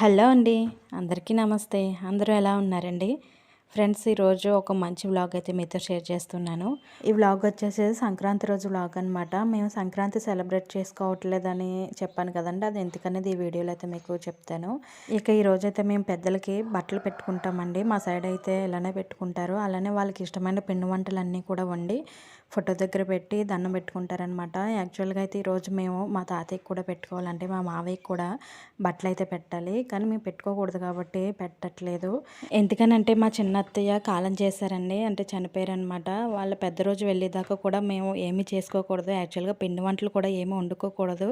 Hello అండి. అందరికీ నమస్తే. అందరూ ఎలా ఉన్నారండి? ఫ్రెండ్స్ ఈరోజు ఒక మంచి వ్లాగ్ అయితే మీతో షేర్ చేస్తున్నాను. ఈ వ్లాగ్ వచ్చేసి సంక్రాంతి రోజు వ్లాగ్ అనమాట మేము సంక్రాంతి సెలబ్రేట్ చేసుకోవట్లేదని చెప్పాను కదండి. అది ఎందుకనేది ఈ వీడియోలో అయితే మీకు చెప్తాను. ఇక ఈరోజు అయితే మేము పెద్దలకి బట్టలు పెట్టుకుంటామండి. మా సైడ్ అయితే ఇలానే పెట్టుకుంటారు. అలానే వాళ్ళకి ఇష్టమైన పిండి వంటలన్నీ కూడా వండి ఫోటో దగ్గర పెట్టి దండం పెట్టుకుంటారనమాట యాక్చువల్గా అయితే ఈరోజు మేము మా తాతయ్యకి కూడా పెట్టుకోవాలంటే మా మావయ్యకి కూడా బట్టలు అయితే పెట్టాలి. కానీ మేము పెట్టుకోకూడదు కాబట్టి పెట్టట్లేదు. ఎందుకనంటే మా చిన్న అత్తయ్య కాలం చేశారండి. అంటే చనిపోయారనమాట వాళ్ళ పెద్ద రోజు వెళ్ళేదాకా కూడా మేము ఏమీ చేసుకోకూడదు. యాక్చువల్గా పిండి వంటలు కూడా ఏమీ వండుకోకూడదు.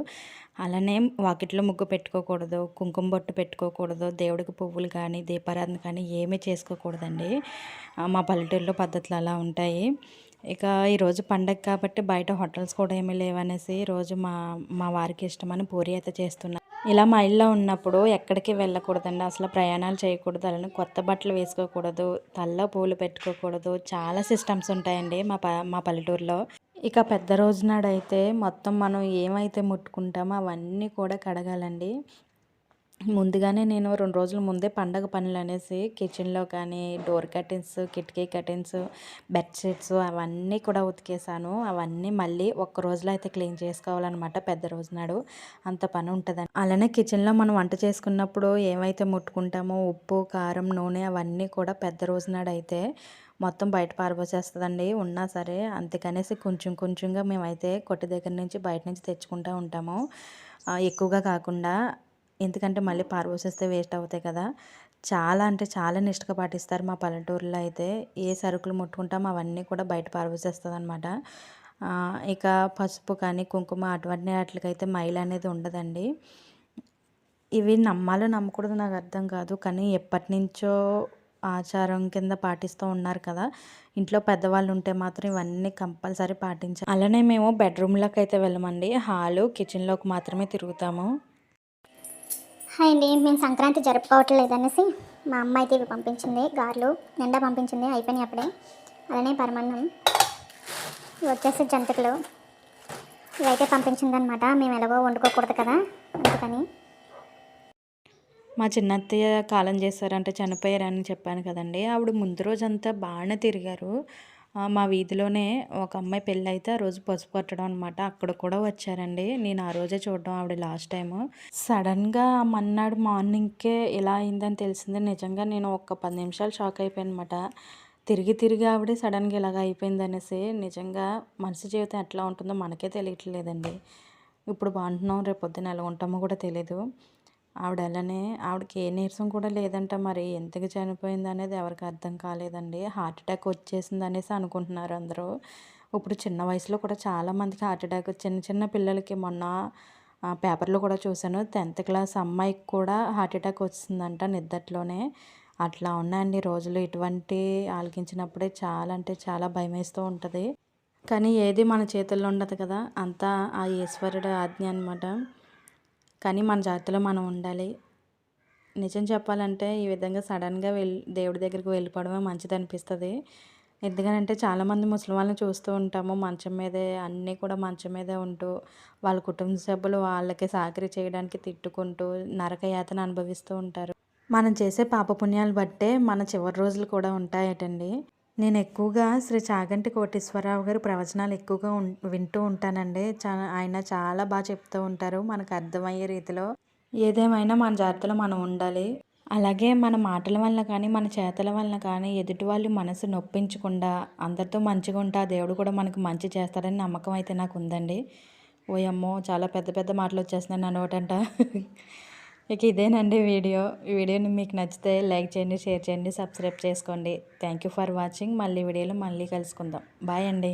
అలానే వాకిట్లో ముగ్గు పెట్టుకోకూడదు. కుంకుమ బొట్టు పెట్టుకోకూడదు. దేవుడికి పువ్వులు కానీ దీపారాధన కానీ ఏమీ చేసుకోకూడదండి. మా పల్లెటూరులో పద్ధతులు అలా ఉంటాయి. ఇక ఈరోజు పండగ కాబట్టి బయట హోటల్స్ కూడా ఏమీ లేవనేసి రోజు మా మా వారికి ఇష్టమని పూరి అయితే చేస్తున్నాను ఇలా మా ఇళ్ళలో ఉన్నప్పుడు ఎక్కడికి వెళ్ళకూడదండి. అసలు ప్రయాణాలు చేయకూడదు అలానే కొత్త బట్టలు వేసుకోకూడదు తల్ల పూలు పెట్టుకోకూడదు. చాలా సిస్టమ్స్ ఉంటాయండి మా ప మా పల్లెటూరులో. ఇక పెద్ద రోజు నాడైతే మొత్తం మనం ఏమైతే ముట్టుకుంటామో అవన్నీ కూడా కడగాలండి. ముందుగానే నేను రెండు రోజుల ముందే పండగ పనులు అనేసి కిచెన్లో కానీ డోర్ కర్టెన్స్ కిటికీ కర్టెన్స్ బెడ్షీట్స్ అవన్నీ కూడా ఉతికేసాను. అవన్నీ మళ్ళీ ఒక్క రోజులో అయితే క్లీన్ చేసుకోవాలన్నమాట పెద్ద రోజు నాడు. అంత పని ఉంటుందని. అలానే కిచెన్లో మనం వంట చేసుకున్నప్పుడు ఏమైతే ముట్టుకుంటామో ఉప్పు కారం నూనె అవన్నీ కూడా పెద్ద రోజు నాడు అయితే మొత్తం బయట పారబోసేస్తుందండి. ఉన్నా సరే అందుకనేసి కొంచెం కొంచెంగా మేమైతే కొట్టి దగ్గర నుంచి బయట నుంచి తెచ్చుకుంటూ ఉంటాము. ఎక్కువగా కాకుండా ఎందుకంటే మళ్ళీ పారబోసేస్తే వేస్ట్ అవుతాయి కదా. చాలా అంటే చాలా నిష్ఠగా పాటిస్తారు మా పల్లెటూరులో అయితే. ఏ సరుకులు ముట్టుకుంటామో అవన్నీ కూడా బయట పారబోసేస్తుంది అనమాట ఇక పసుపు కానీ కుంకుమ అటువంటి వాటికైతే మైల్ అనేది ఉండదండి. ఇవి నమ్మాలో నమ్మకూడదు నాకు అర్థం కాదు. కానీ ఎప్పటి నుంచో ఆచారం కింద పాటిస్తూ ఉన్నారు కదా. ఇంట్లో పెద్దవాళ్ళు ఉంటే మాత్రం ఇవన్నీ కంపల్సరీ పాటించాలి. అలానే మేము బెడ్రూమ్లోకి అయితే వెళ్ళమండి. హాలు కిచెన్లోకి మాత్రమే తిరుగుతాము. హాయ్ అండి. మేము సంక్రాంతి జరుపుకోవట్లేదు అనేసి మా అమ్మ అయితే ఇవి పంపించింది గారెలు. నిండా పంపించింది అయిపోయినాయి అప్పుడే. అలానే పరమాన్నం. ఇవి వచ్చేసి జంతికలు. ఇవైతే పంపించిందనమాట. మేము ఎలాగో వండుకోకూడదు కదా అందుకని. మా చిన్నత్తయ్య కాలం చేశారంటే చనిపోయారని చెప్పాను కదండి. ఆవిడ ముందు రోజంతా బాగానే తిరిగారు. మా వీధిలోనే ఒక అమ్మాయి పెళ్ళి అయితే ఆ రోజు పసుపు కట్టడం అనమాట అక్కడ కూడా వచ్చారండి. నేను ఆ రోజే చూడడం ఆవిడ లాస్ట్ టైము. సడన్గా మన్నాడు మార్నింగ్కే ఇలా అయిందని తెలిసింది. నిజంగా నేను ఒక పది నిమిషాలు షాక్ అయిపోయాను అనమాట తిరిగి తిరిగి ఆవిడ సడన్గా ఇలాగ అయిపోయింది అనేసి నిజంగా మనిషి జీవితం ఎట్లా ఉంటుందో మనకే తెలియట్లేదండి. ఇప్పుడు బాగుంటున్నాం. రేపు పొద్దున ఎలా ఉంటామో కూడా తెలీదు. ఆవిడ అలానే ఆవిడకి ఏ నీరసం కూడా లేదంట మరి. ఎందుకు చనిపోయింది అనేది ఎవరికి అర్థం కాలేదండి. హార్ట్ అటాక్ వచ్చేసింది అనేసి అనుకుంటున్నారు అందరూ. ఇప్పుడు చిన్న వయసులో కూడా చాలామందికి హార్ట్ అటాక్ చిన్న చిన్న పిల్లలకి మొన్న పేపర్లో కూడా చూశాను. టెన్త్ క్లాస్ అమ్మాయికి కూడా హార్ట్ అటాక్ వచ్చిందంట నిద్దట్లోనే. అట్లా ఉన్నాయండి రోజులు. ఇటువంటి ఆలకించినప్పుడే చాలా అంటే చాలా భయం వేస్తూ ఉంటుంది. కానీ ఏది మన చేతుల్లో ఉండదు కదా. అంతా ఆ ఈశ్వరుడు ఆజ్ఞ అనమాట కానీ మన జాగ్రత్తలో మనం ఉండాలి. నిజం చెప్పాలంటే ఈ విధంగా సడన్గా వెళ్ళి దేవుడి దగ్గరికి వెళ్ళిపోవడమే మంచిది అనిపిస్తుంది ఎందుకంటే చాలామంది ముసలి వాళ్ళని చూస్తూ ఉంటాము. మంచం మీదే అన్నీ కూడా మంచం మీదే ఉంటూ వాళ్ళ కుటుంబ సభ్యులు వాళ్ళకి సాకరీ చేయడానికి తిట్టుకుంటూ నరకయాతన అనుభవిస్తూ ఉంటారు. మనం చేసే పాపపుణ్యాలు బట్టే మన చివరి రోజులు కూడా ఉంటాయటండి. నేను ఎక్కువగా శ్రీ చాగంటి కోటేశ్వరరావు గారి ప్రవచనాలు ఎక్కువగా వింటూ ఉంటానండి. చా ఆయన చాలా బాగా చెప్తూ ఉంటారు. మనకు అర్థమయ్యే రీతిలో ఏదేమైనా మన జాగ్రత్తలో మనం ఉండాలి. అలాగే మన మాటల వలన కానీ మన చేతల వలన కానీ ఎదుటి వాళ్ళు మనసు నొప్పించకుండా అందరితో మంచిగా ఉంటా ఆ దేవుడు కూడా మనకు మంచి చేస్తాడని నమ్మకం అయితే నాకు ఉందండి. ఓయమ్మో చాలా పెద్ద పెద్ద మాటలు వచ్చేస్తున్నాయి నన్ను ఒకటంట ఇక ఇదేనండి వీడియో. ఈ వీడియోని మీకు నచ్చితే లైక్ చేయండి షేర్ చేయండి సబ్స్క్రైబ్ చేసుకోండి. Thank you for watching. మళ్ళీ వీడియోలో మళ్ళీ కలుసుకుందాం. బాయ్ అండి.